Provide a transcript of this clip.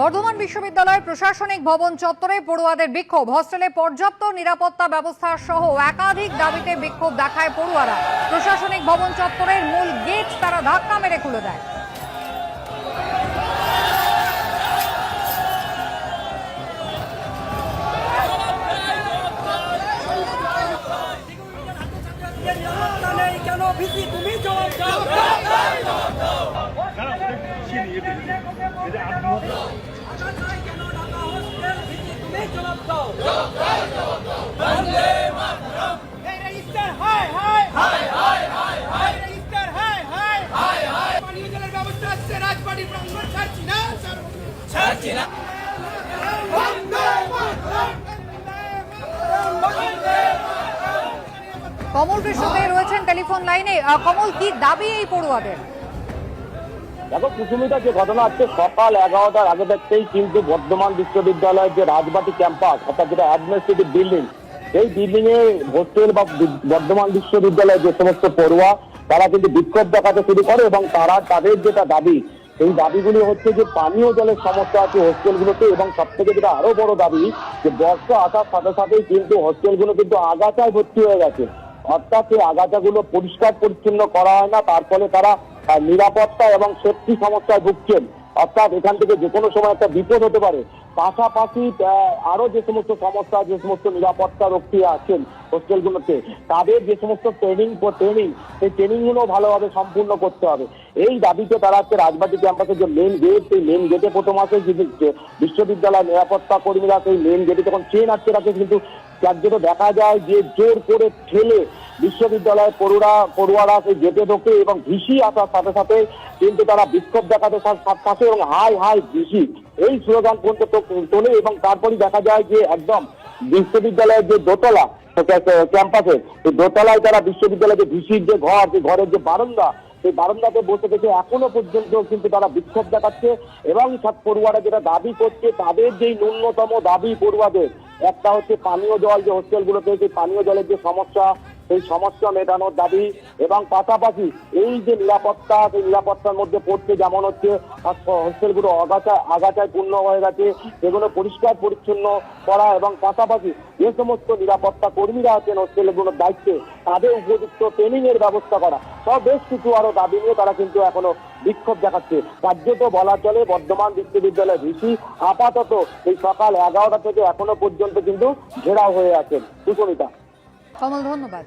বর্ধমান বিশ্ববিদ্যালয়ের প্রশাসনিক ভবন চত্বরে পড়ুয়াদের বিক্ষোভ। হস্টেলে পর্যাপ্ত নিরাপত্তা ব্যবস্থা সহ একাধিক দাবিতে বিক্ষোভ দেখায় পড়ুয়ারা। প্রশাসনিক ভবন চত্বরের মূল গেট তারা ধাক্কা মেরে খুলে দেয়। কেন তুমি জবাব দাও। কমল কৃষ্ণদে রয়েছেন টেলিফোন লাইনে। কমল কি দাবি এই পড়ুয়াদের? দেখো, কুসুমিতা, যে ঘটনা হচ্ছে সকাল এগারোটার আগে থেকেই কিন্তু বর্ধমান বিশ্ববিদ্যালয়ের যে রাজবাটি ক্যাম্পাস, অর্থাৎ যেটা অ্যাডমিনিস্ট্রেটিভ বিল্ডিং এই বিল্ডিং এ হোস্টেল বা বর্ধমান বিশ্ববিদ্যালয়ের যে সমস্ত পড়ুয়া, তারা কিন্তু বিক্ষোভ দেখাতে শুরু করে এবং তারা তাদের যেটা দাবি, সেই দাবিগুলি হচ্ছে যে পানীয় জলের সমস্যা আছে হোস্টেলগুলোতে এবং সব থেকে যেটা আরও বড় দাবি, যে বর্ষা আসার সাথে সাথেই কিন্তু হোস্টেলগুলো কিন্তু আগাছায় ভর্তি হয়ে গেছে। অর্থাৎ সেই আগাছাগুলো পরিষ্কার পরিচ্ছন্ন করা হয় না, তার ফলে তারা নিরাপত্তা এবং সেফটি সমস্যায় ভুগছেন। অর্থাৎ এখান থেকে যে কোনো সময় একটা বিপদ হতে পারে। পাশাপাশি আরও যে সমস্ত সমস্যা, যে সমস্ত নিরাপত্তা রক্ষী আছেন হোস্টেলগুলোতে, তাদের যে সমস্ত ট্রেনিং ট্রেনিং সেই ট্রেনিংগুলো ভালোভাবে সম্পূর্ণ করতে হবে। এই দাবিতে তারা হচ্ছে রাজবাটি ক্যাম্পাসের যে মেন গেট সেই মেন গেটে প্রথম আসে যে বিশ্ববিদ্যালয় নিরাপত্তা কর্মীরা সেই মেন গেটে যখন ট্রেন আটকে রাখে, কিন্তু কার্যত দেখা যায় যে জোর করে ঠেলে বিশ্ববিদ্যালয়ের পড়ুয়া পড়ুয়ারা সেই গেটে ঢোকে এবং ভিসি আসার সাথে সাথে কিন্তু তারা বিক্ষোভ দেখাতে থাকে এবং হাই হাই ভিসি। এই স্লোগান পর্যন্ত তোলে এবং তারপরই দেখা যায় যে একদম বিশ্ববিদ্যালয়ের যে দোতলা ক্যাম্পাসে, সেই দোতলায় তারা বিশ্ববিদ্যালয়ের যে ভিসির যে ঘর, যে ঘরের যে বারান্দা, সেই বারান্দাতে বসে থেকে এখনও পর্যন্ত কিন্তু তারা বিক্ষোভ দেখাচ্ছে এবং পড়ুয়ারা যেটা দাবি করছে, তাদের যেই ন্যূনতম দাবি পড়ুয়াদের, একটা হচ্ছে পানীয় জল যে হোস্টেলগুলোতে সেই পানীয় জলের যে সমস্যা সেই সমস্যা মেটানোর দাবি এবং পাশাপাশি এই যে নিরাপত্তা, সেই নিরাপত্তার মধ্যে পড়ছে যেমন হচ্ছে হস- হোস্টেলগুলো আগাছা, আগাছায় পূর্ণ হয়ে গেছে, সেগুলো পরিষ্কার পরিচ্ছন্ন করা এবং পাশাপাশি যে সমস্ত নিরাপত্তা কর্মীরা আছেন হোস্টেলগুলোর দায়িত্বে, তাদের উপযুক্ত ট্রেনিং এর ব্যবস্থা করা, সব বেশ কিছু আরও দাবি নিয়ে তারা কিন্তু এখনও বিক্ষোভ দেখাচ্ছে। কার্যত বলা চলে, বর্ধমান বিশ্ববিদ্যালয়ের ভিসি আপাতত এই সকাল এগারোটা থেকে এখনও পর্যন্ত কিন্তু ঘেরাও হয়ে আছেন। সুচরিতা। কমল ধন্যবাদ।